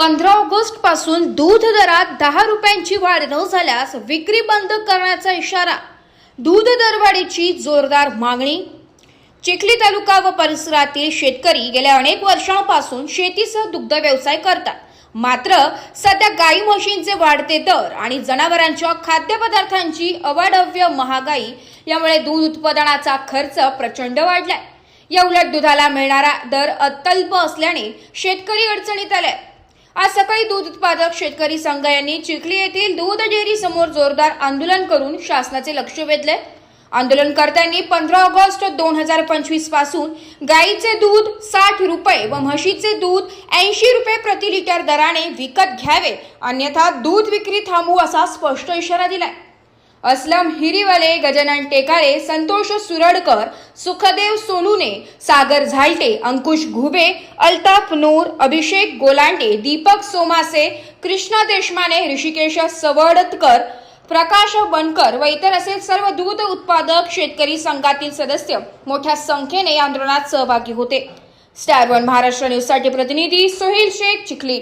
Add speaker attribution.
Speaker 1: पंधरा ऑगस्टपासून दूध दरात दहा रुपयांची वाढ न झाल्यास विक्री बंद करण्याचा इशारा दूध दरवाढीची जोरदार मागणी. चिखली तालुका व परिसरातील शेतकरी गेल्या अनेक वर्षांपासून शेतीसह दुग्ध व्यवसाय करतात. मात्र सध्या गाई म्हशींचे वाढते दर आणि जनावरांच्या खाद्यपदार्थांची अवाढव्य महागाई यामुळे दूध उत्पादनाचा खर्च प्रचंड वाढलाय. या उलट दुधाला मिळणारा दर अत्यल्प असल्याने शेतकरी अडचणीत आलाय. आज सकाळी दूध उत्पादक शेतकरी संघ यांनी चिखली येथील दूध डेअरी समोर जोरदार आंदोलन करून शासनाचे लक्ष वेधले. आंदोलनकर्त्यांनी पंधरा ऑगस्ट दोन हजार पंचवीसपासून गाईचे दूध साठ रुपये व म्हशीचे दूध ऐंशी रुपये प्रति लिटर दराने विकत घ्यावे. अन्यथा दूध विक्री थांबवू असा स्पष्ट इशारा दिलाय. असलम हिरीवाले गजानन टेकाळे संतोष सुरडकर सुखदेव सोनूने सागर झालटे अंकुश घुबे अल्ताफ नूर अभिषेक गोलांटे दीपक सोमासे कृष्णा देशमाने ऋषिकेश सवडतकर प्रकाश बनकर व इतर असे सर्व दूध उत्पादक शेतकरी संघातील सदस्य मोठ्या संख्येने आंदोलनात सहभागी होते. स्टार वन महाराष्ट्र न्यूजसाठी प्रतिनिधी सोहेल शेख चिखली.